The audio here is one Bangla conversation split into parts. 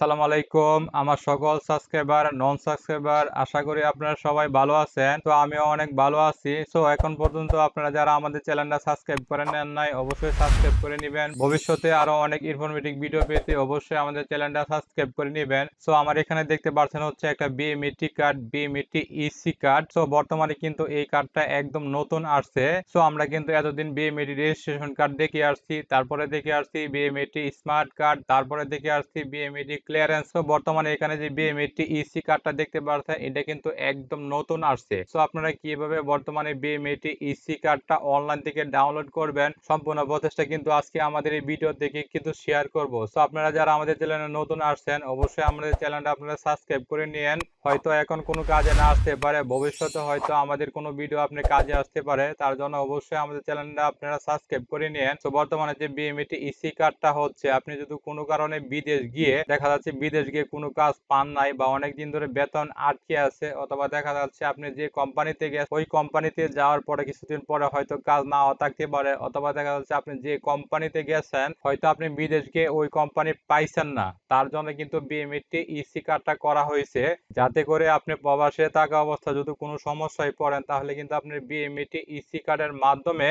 সালাম আলাইকুম, আমার সকল সাবস্ক্রাইবার নন সাবস্ক্রাইবার আশা করি আপনারা সবাই ভালো আছেন। তো আমিও অনেক ভালো আছি। তো এখন পর্যন্ত আপনারা যারা আমাদের চ্যানেলটা সাবস্ক্রাইব করে নেন নাই, অবশ্যই সাবস্ক্রাইব করে নেবেন। ভবিষ্যতে আরও অনেক ইনফরমেটিভ ভিডিও পেতে অবশ্যই আমাদের চ্যানেলটা সাবস্ক্রাইব করে নেবেন। সো আমার এখানে দেখতে পাচ্ছেন হচ্ছে একটা BMET card BMET EC card so বর্তমানে কিন্তু এই কার্ডটা একদম নতুন আসছে। সো আমরা কিন্তু এতদিন বিএমইটি রেজিস্ট্রেশন কার্ড দেখে আসছি, তারপরে দেখে আসছি বিএমইটি স্মার্ট কার্ড তারপরে দেখে আসছি বিএমইটি ক্লিয়ারেন্স তো বর্তমানে এখানে যে বিএমইটি ইসি কার্ডটা দেখতে পাচ্ছেন এটা কিন্তু একদম নতুন আসছে। সো আপনারা কীভাবে বর্তমানে বিএমইটি ইসি কার্ডটা অনলাইন থেকে ডাউনলোড করবেন, সম্পূর্ণ প্রচেষ্টা কিন্তু আজকে আমাদের এই ভিডিও থেকে কিন্তু শেয়ার করব। সো আপনারা যারা আমাদের চ্যানেলে নতুন আসছেন, অবশ্যই আমাদের চ্যানেলটা আপনারা সাবস্ক্রাইব করে নিয়েন। হয়তো এখন কোনো কাজে না আসতে পারে, ভবিষ্যতে হয়তো আমাদের কোনো ভিডিও আপনি কাজে আসতে পারে, তার জন্য অবশ্যই আমাদের চ্যানেলটা আপনারা সাবস্ক্রাইব করে নিয়েন। তো বর্তমানে যে বিএমইটি ইসি কার্ডটা হচ্ছে, আপনি যদি কোনো কারণে বিদেশ গিয়ে দেখা যাচ্ছে, বিদেশ গিয়ে কোনো কাজ পান নাই বা অনেক দিন ধরে বেতন আটকে আছে অথবা দেখা যাচ্ছে আপনি যে কোম্পানিতে গেছেন, ওই কোম্পানিতে যাওয়ার পরে কিছুদিন পরে হয়তো কাজ নাও থাকতে পারে অথবা দেখা যাচ্ছে আপনি যে কোম্পানিতে গেছেন, হয়তো আপনি বিদেশ গিয়ে ওই কোম্পানি পাইছেন না। তার জন্য কিন্তু বিএমইটি ইসি কার্ডটা করা হয়েছে। যাতে করে আপনি প্রবাসে থাকা অবস্থা যদি কোনো সমস্যায় পড়েন, তাহলে কিন্তু আপনি বিএমইটি ইসি কার্ডের মাধ্যমে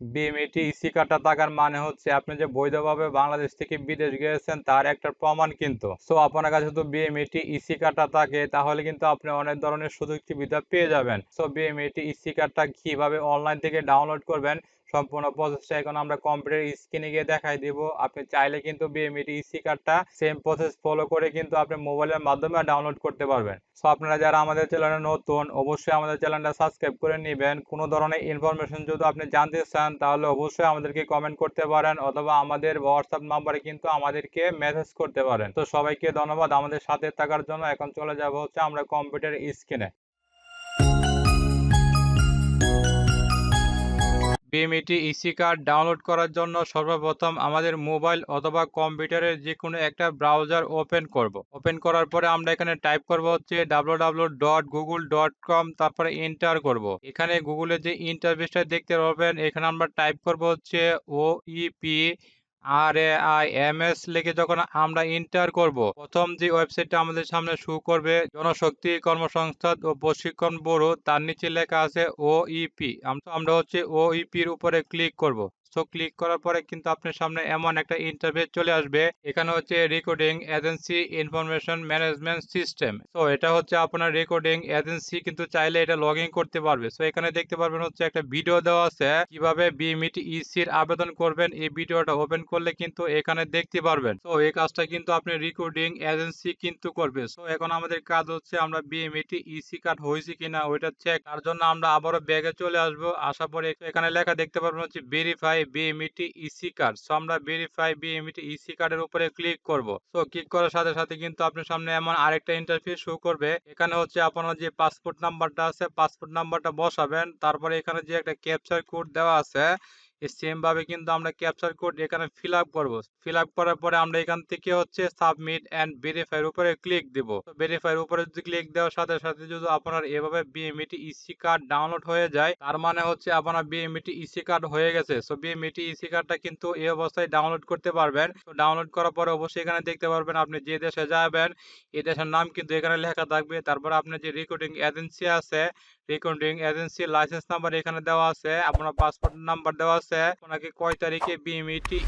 বিএমইটি ইসি কার্ডটা থাকার মানে হচ্ছে আপনি যে বৈধভাবে বাংলাদেশ থেকে বিদেশ গিয়েছেন, তার একটা প্রমাণ কিন্তু। সো আপনার কাছে যদি বিএমইটি ইসি কার্ডটা থাকে, তাহলে কিন্তু আপনি অনেক ধরনের সুযোগ সুবিধা পেয়ে যাবেন। সো বিএমইটি ইসি কার্ডটা কীভাবে অনলাইন থেকে ডাউনলোড করবেন সম্পূর্ণ প্রসেসটা এখন আমরা কম্পিউটার স্ক্রিনে গিয়ে দেখাই দিব। আপনি চাইলে কিন্তু বিএমইটি ইসি কার্ডটা সেম প্রসেস ফলো করে কিন্তু আপনি মোবাইলের মাধ্যমে ডাউনলোড করতে পারবেন। সো আপনারা যারা আমাদের চ্যানেলে নতুন, অবশ্যই আমাদের চ্যানেলটা সাবস্ক্রাইব করে নেবেন। কোনো ধরনের ইনফরমেশন যদি আপনি জানতে চান, তাহলে অবশ্যই আমাদেরকে কমেন্ট করতে পারেন অথবা আমাদের হোয়াটসঅ্যাপ নাম্বারে কিন্তু আমাদেরকে মেসেজ করতে পারেন। তো, সবাইকে ধন্যবাদ আমাদের সাথে থাকার জন্য। এখন চলে যাব হচ্ছে আমরা কম্পিউটার স্ক্রিনে বিএমইটি ইসি কার্ড ডাউনলোড করার জন্য সর্বপ্রথম আমাদের মোবাইল অথবা কম্পিউটারের যে কোনো একটা ব্রাউজার ওপেন করব। ওপেন করার পরে আমরা এখানে টাইপ করব হচ্ছে www.google.com তারপরে এন্টার করব। এখানে গুগলের যে ইন্টারফেসটা দেখতে পাবেন এখানে আমরা টাইপ করব হচ্ছে O EP R A I M S লিখে যখন আমরা ইন্টার করব, প্রথম যে ওয়েবসাইটটা আমাদের সামনে শো করবে, জনশক্তি কর্মসংস্থান ও প্রশিক্ষণ ব্যুরো, তার নিচে লেখা আছে ও ইপি আমরা হচ্ছে ওইপি এর উপরে ক্লিক করব। সো ক্লিক করার পরে কিন্তু আপনার সামনে এমন একটা ইন্টারফেস চলে আসবে। এখানে হচ্ছে recording agency information management system তো এটা হচ্ছে আপনার রেকর্ডিং এজেন্সি কিন্তু চাইলে এটা লগ করতে পারবে। সো এখানে দেখতে পারবেন হচ্ছে একটা ভিডিও দেওয়া আছে। কীভাবে বিএমইটি ইসির আবেদন করবেন, এই ভিডিওটা ওপেন করলে কিন্তু এখানে দেখতে পারবেন। তো এই কাজটা কিন্তু আপনি রেকর্ডিং এজেন্সি কিন্তু করবে। সো এখন আমাদের কাজ হচ্ছে আমরা বিএমইটি ইসি কার্ড হয়েছে কিনা, ওইটা চেক তার জন্য আমরা আবারও ব্যাগে চলে আসব। আসার পরে এখানে লেখা দেখতে পারবেন হচ্ছে verify BMET EC card so আমরা ভেরিফাই বিএমইটি ইসি কার্ডের উপরে ক্লিক করব। সো ক্লিক করার সাথে সাথে কিন্তু আপনার সামনে এমন আরেকটা ইন্টারফেস শো করবে। এখানে হচ্ছে আপনার যে পাসপোর্ট নাম্বারটা আছে পাসপোর্ট নাম্বারটা বসাবেন। তারপরে এখানে যে একটা ক্যাপচার কোড দেওয়া আছে সেম ভাবে কিন্তু আমরা ক্যাপচার কোড এখানে ফিল আপ করব। ফিল আপ করার পরে আমরা এখান থেকে হচ্ছে সাবমিট অ্যান্ড ভেরিফাই এর উপরে ক্লিক দিব। এর উপরে যদি ক্লিক দেওয়ার সাথে সাথে যদি আপনার এভাবে বিএমইটি ইসি কার্ড ডাউনলোড হয়ে যায়, তার মানে হচ্ছে আপনার বিএমইটি ইসি কার্ড হয়ে গেছে। সো বিএমইটি ইসি কার্ডটা কিন্তু এই অবস্থায় ডাউনলোড করতে পারবেন। তো ডাউনলোড করার পরে অবশ্যই এখানে দেখতে পারবেন আপনি যে দেশে যাবেন এই দেশের নাম কিন্তু এখানে লেখা থাকবে। তারপর আপনার যে রেকর্ডিং এজেন্সি আছে রেকর্ডিং এজেন্সি লাইসেন্স নাম্বার এখানে দেওয়া আছে, আপনার পাসপোর্ট নাম্বার দেওয়া আছে আপনাকে কয় তারিখে বিএমইটি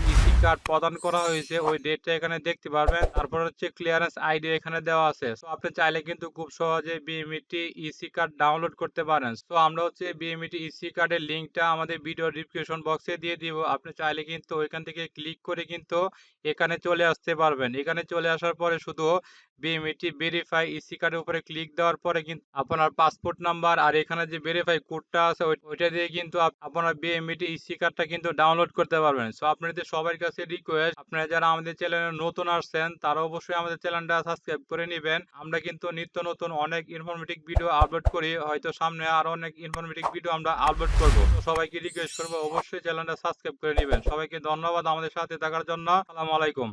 কার্ড প্রদান করা হয়েছে, ওই ডেটটা এখানে দেখতে পারবেন। তারপর হচ্ছে ক্লিয়ারেন্স আইডি এখানে দেওয়া আছে। তো আপনি চাইলে কিন্তু খুব সহজে বিএমইটি ইসি কার্ড ডাউনলোড করতে পারেন। তো আমরা হচ্ছে বিএমইটি ইসি কার্ডের লিঙ্কটা আমাদের ভিডিও ডিসক্রিপশন বক্সে দিয়ে দিব। আপনি চাইলে কিন্তু ওইখান থেকে ক্লিক করে কিন্তু এখানে চলে আসতে পারবেন। এখানে চলে আসার পরে শুধু বিএমইটি ভেরিফাই ইসি কার্ডের উপরে ক্লিক দেওয়ার পরে কিন্তু আপনার পাসপোর্ট নাম্বার আর এখানে যে ভেরিফাই কোডটা আছে ওইটা দিয়ে কিন্তু আপনার বিএমইটি ইসি কার্ডটা কিন্তু ডাউনলোড করতে পারবেন। সো আপনাদের সবার কাছে রিকোয়েস্ট আপনারা যারা আমাদের চ্যানেলে নতুন আসছেন, তারা অবশ্যই আমাদের চ্যানেলটা সাবস্ক্রাইব করে নেবেন। আমরা কিন্তু নিত্য নতুন অনেক ইনফরমেটিভ ভিডিও আপলোড করি, হয়তো সামনে আরও অনেক ইনফরমেটিভ ভিডিও আমরা আপলোড করব। তো সবাইকে রিকোয়েস্ট করব, অবশ্যই চ্যানেলটা সাবস্ক্রাইব করে নেবেন। সবাইকে ধন্যবাদ আমাদের সাথে থাকার জন্য। আসসালামু আলাইকুম।